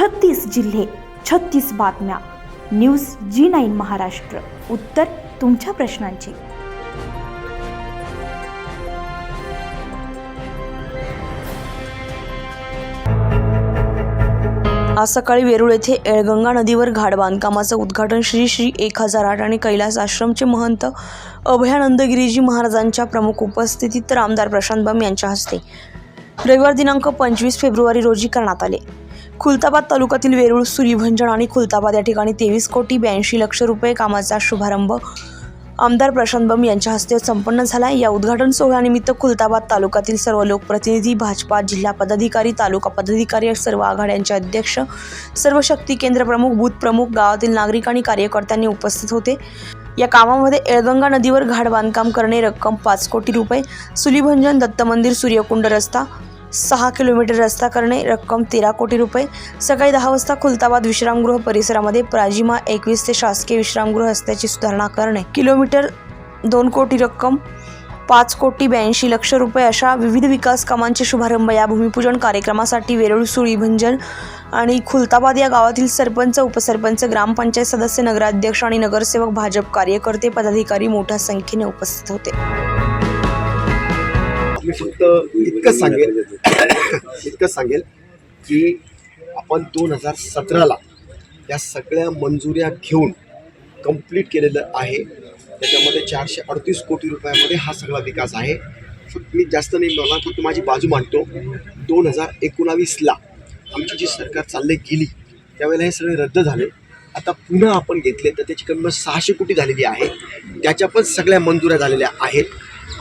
छत्तीस जिल्हे छत्तीस बातम्या. News G nine Maharashtra. उत्तर तुमच्या प्रश्नांची. आज सकाळी वेरूळ येथे एळगंगा नदीवर घाट बांधकामाचं उद्घाटन श्री श्री एक हजार आठ आणि कैलास आश्रमचे महंत अभयानंद गिरीजी महाराजांच्या प्रमुख उपस्थितीत तर आमदार प्रशांत बम यांच्या हस्ते. रविवार दिनांक पंचवीस फेब्रुवारी रोजी करण्यात आले. खुलताबाद तालुक्यातील वेरूळ सूर्यभंजन आणि खुलताबाद या ठिकाणी तेवीस कोटी ब्याऐंशी लक्ष रुपये कामाचा शुभारंभ आमदार प्रशांत बम यांच्या हस्ते संपन्न झाला या उद्घाटन सोहळ्यानिमित्त खुलताबाद तालुक्यातील सर्व लोकप्रतिनिधी भाजपा जिल्हा पदाधिकारी तालुका पदाधिकारी सर्व आघाड्यांचे अध्यक्ष सर्व शक्ती केंद्र प्रमुख बूथ प्रमुख गावातील नागरिक आणि कार्यकर्त्यांनी उपस्थित होते. या कामामध्ये एळगंगा नदीवर घाट बांधकाम करणे रक्कम पाच कोटी रुपये सुलीभंजन दत्त मंदिर सूर्यकुंड रस्ता सहा किलोमीटर रस्ता करणे रक्कम तेरा कोटी रुपये. सकाळी दहा वाजता खुलताबाद विश्रामगृह परिसरामध्ये प्राजिमा एकवीस ते शासकीय विश्रामगृह रस्त्याची सुधारणा करणे. किलोमीटर दोन कोटी रक्कम पाच कोटी ब्याऐंशी लक्ष रुपये अशा विविध विकास कामांचे शुभारंभ या भूमिपूजन कार्यक्रमासाठी वेरूळ सुळीभंजन आणि खुलताबाद या गावातील सरपंच उपसरपंच ग्रामपंचायत सदस्य नगराध्यक्ष आणि नगरसेवक भाजप कार्यकर्ते पदाधिकारी मोठ्या संख्येने उपस्थित होते. मी फक्त इतकंच सांगेल इतकंच सांगेल की आपण दोन हजार सतराला या सगळ्या मंजुऱ्या घेऊन कंप्लीट केलेलं आहे. त्याच्यामध्ये चारशे अडतीस कोटी रुपयामध्ये हा सगळा विकास आहे. फक्त मी जास्त नाही बोलणार फक्त माझी बाजू मांडतो. दोन हजार एकोणावीसला आमची जी सरकार चालले गेली त्यावेळेला हे सगळे रद्द झाले. आता पुन्हा आपण घेतले तर त्याची किंमत सहाशे कोटी झालेली आहे. त्याच्या पण सगळ्या मंजुऱ्या झालेल्या आहेत.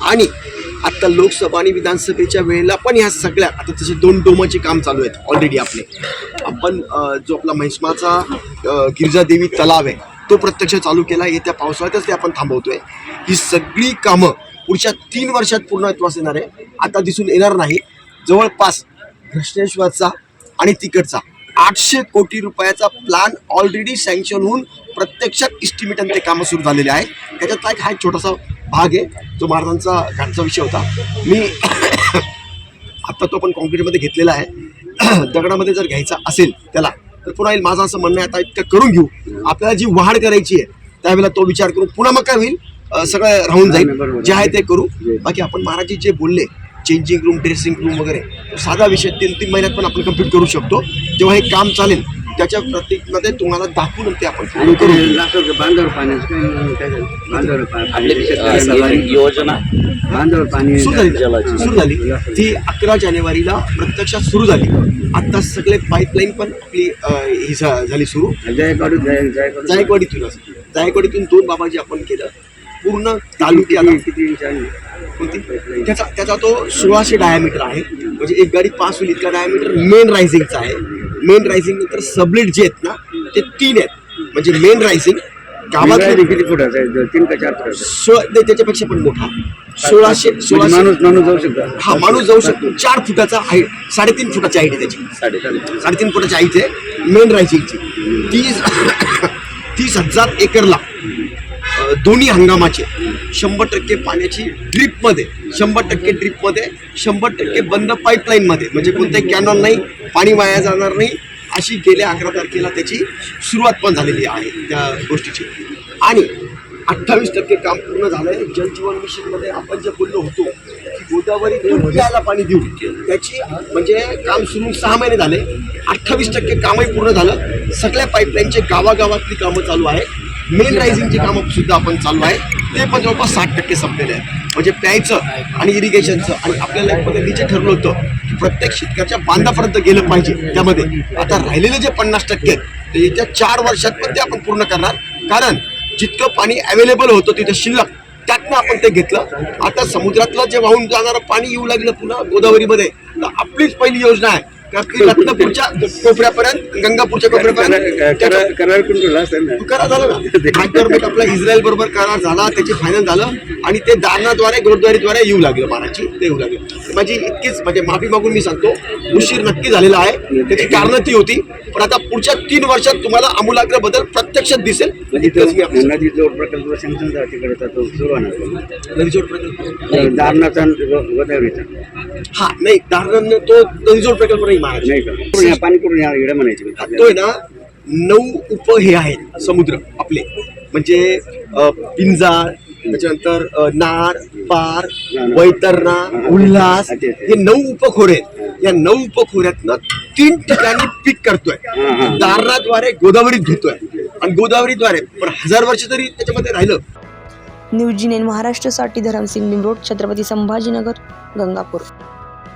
आणि आत्ता लोकसभा आणि विधानसभेच्या वेळेला पण ह्या सगळ्या आता तसे दोन डोमाचे काम चालू आहेत ऑलरेडी आपले. आपण जो आपला महिष्माचा गिरिजादेवी तलाव आहे तो प्रत्यक्ष चालू केला येत्या पावसाळ्यातच ते आपण थांबवतोय. ही सगळी कामं पुढच्या तीन वर्षात पूर्णत्वास येणार आहे. आता दिसून येणार नाही. जवळपास घृष्णेश्वरचा आणि तिकडचा आठशे कोटी रुपयाचा प्लॅन ऑलरेडी सँक्शन होऊन प्रत्यक्षात इस्टिमेटन ते कामं सुरू झालेले आहे. त्याच्यातला एक हा एक छोटासा भाग आहे जो महाराजांचा घाटचा विषय होता. मी आत्ता तो आपण कॉन्क्रीटमध्ये घेतलेला आहे. दगडामध्ये जर घ्यायचा असेल त्याला तर पुन्हा येईल. माझं असं म्हणणं आहे आता इतकं करून घेऊ. आपल्याला जी वाढ करायची आहे त्यावेळेला तो विचार करू पुन्हा मग काय होईल? सगळं राहून जाईल. जे आहे ते करू. बाकी आपण महाराजी जे बोलले चेंजिंग रूम ड्रेसिंग रूम वगैरे तो साधा विषय तीन तीन महिन्यात पण आपण कंप्लीट करू शकतो. जेव्हा हे काम चालेल त्याच्या प्रत्येकमध्ये तुम्हाला दाखवून ते आपण पूर्ण आणि करू. ते लाखाचं बांधावर पाण्याचं काय काय झालं? बांधावर आपली पाणी अ, योजना बांधावर पाणी सुरू झाली. जलाची. सुरू झाली. ती अकरा जानेवारीला प्रत्यक्षात सुरू झाली. आता सगळे पाईपलाईन पण आपली अ, ही झा- झाली सुरू. जायकाडू जाय जायकाडू जायकवाडीतूनच जायकवाडीतून दोन बाबाजी आपण केलं. पूर्ण तालुक्याला किती किती इंच आहे? कोणती? त्याचा त्याचा तो सोळाशे डायमीटर आहे. म्हणजे एक गाडी पास होईल इतका डायमीटर मेन रायझिंगचा आहे. मेन रायझिंग नंतर सबलेट जे आहेत ना ते तीन आहेत. म्हणजे मेन रायझिंग गावातले किती आहे? तीन का चार फुटाचं सोळा नाही, त्याच्यापेक्षा पण मोठा. सोळाशे म्हणजे सोळाशे माणूस माणूस जाऊ शकतो. हा माणूस जाऊ शकतो. चार फुटाचा हाईट साडेतीन फुटाची हाईट आहे त्याची. साडे साडेतीन फुटाची हाईट आहे मेन रायझिंगची तीस तीस हजार एकरला. दोन्ही हंगामाचे. शंभर टक्के पाण्याची ड्रीपमध्ये शंभर टक्के ड्रीपमध्ये शंभर टक्के बंद पाईपलाईनमध्ये म्हणजे कोणताही कॅनॉल नाही पाणी वाया जाणार नाही अशी गेल्या अकरा तारखेला त्याची सुरुवात पण झालेली आहे त्या गोष्टीची. आणि अठ्ठावीस टक्के काम पूर्ण झालं आहे जलजीवन मिशनमध्ये आपण जे बोललो होतो की गोदावरी प्यायला पाणी देऊ. त्याची म्हणजे काम सुरू सहा महिने झाले. अठ्ठावीस टक्के कामही पूर्ण झालं. सगळ्या पाईपलाईनचे गावागावातली कामं चालू आहेत. मेन रायझिंगची कामं सुद्धा आपण चालू आहे. ते पण जवळपास साठ टक्के संपलेले आहे म्हणजे प्यायचं आणि इरिगेशनचं आणि आपल्याला एक पद्धतीचे ठरलं होतं की प्रत्येक शेतकऱ्याच्या बांधापर्यंत गेलं पाहिजे. त्यामध्ये आता राहिलेले जे पन्नास टक्के आहेत, ते येत्या चार वर्षात पण ते आपण पूर्ण करणार. कारण जितकं पाणी अवेलेबल होतं तिथं शिल्लक त्यातनं आपण ते घेतलं. आता समुद्रातलं जे वाहून जाणारं पाणी येऊ लागलं पुन्हा गोदावरीमध्ये तर आपलीच पहिली योजना आहे. ती रत्नापूरच्या कोपऱ्यापर्यंत गंगापूरच्या कोपऱ्यापर्यंत करार करार झाला ना. आपला इस्रायल बरोबर करार झाला त्याची फायनल झालं आणि ते दारणाद्वारे गुरुद्वारीद्वारे येऊ लागलं महाराजची ते येऊ लागलं. माझी इतकीच म्हणजे माफी मागून मी सांगतो उशीर नक्की झालेला आहे. त्याची कारणं ती होती. पण आता पुढच्या तीन वर्षात तुम्हाला आमूलाग्र बदल प्रत्यक्षात दिसेल. म्हणजे प्रकल्प तिकडे तो सुरू होणार सांगतो. नदीजोड प्रकल्प. दारणाचा गोदावरीचा. हा नाही दाहरण तो नदीजोड प्रकल्प नाही महाराज. पाणी कुठून इकडे म्हणायचे तो आहे ना नऊ उप हे आहेत समुद्र आपले. म्हणजे पिंजाळ त्याच्यानंतर नार पार वैतरणा उल्हास हे नऊ उपखोरे आहेत. या नऊ उपखोऱ्यातनं तीन ठिकाणी पीक करतोय. हा, दारणाद्वारे गोदावरीत घेतोय. आणि गोदावरीद्वारे पण हजार वर्ष तरी त्याच्यामध्ये राहिलं. न्यूज नाईन महाराष्ट्रासाठी धरमसिंग निमरोड छत्रपती संभाजीनगर गंगापूर.